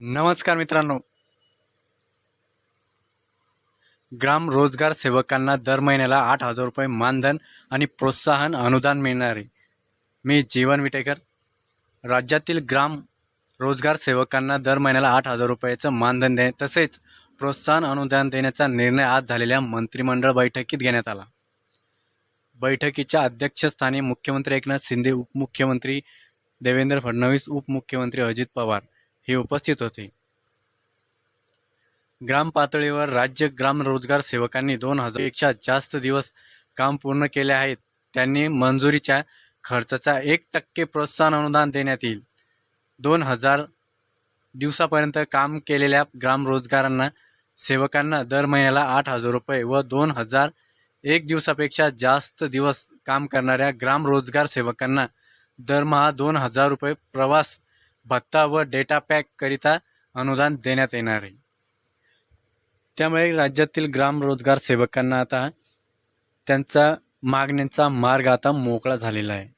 नमस्कार मित्रांनो. ग्राम रोजगार सेवकांना दर महिन्याला आठ हजार रुपये मानधन आणि प्रोत्साहन अनुदान मिळणार आहे मी जीवन विटेकर. राज्यातील ग्राम रोजगार सेवकांना दर महिन्याला आठ हजार रुपयाचं मानधन दे तसेच प्रोत्साहन अनुदान देण्याचा निर्णय आज झालेल्या मंत्रिमंडळ बैठकीत घेण्यात आला. बैठकीच्या अध्यक्षस्थानी मुख्यमंत्री एकनाथ शिंदे उपमुख्यमंत्री देवेंद्र फडणवीस उपमुख्यमंत्री अजित पवार हे उपस्थित होते. ग्राम पातळीवर राज्य ग्राम रोजगार सेवकांनी दोन हजारपेक्षा जास्त दिवस काम पूर्ण केले आहेत. त्यांनी मंजुरीच्या खर्चाचा एक टक्के प्रोत्साहन अनुदान देण्यात येईल. दोन हजार दिवसापर्यंत काम केलेल्या ग्राम रोजगारांना सेवकांना दर महिन्याला आठ हजार रुपये व दोन हजार एक दिवसापेक्षा जास्त दिवस काम करणाऱ्या ग्राम रोजगार सेवकांना दरमहा दोन हजार रुपये प्रवास भत्ता व डेटा पॅक करिता अनुदान देण्यात येणार आहे. त्यामुळे राज्यातील ग्राम रोजगार सेवकांना आता त्यांचा मागण्यांचा मार्ग आता मोकळा झालेला आहे.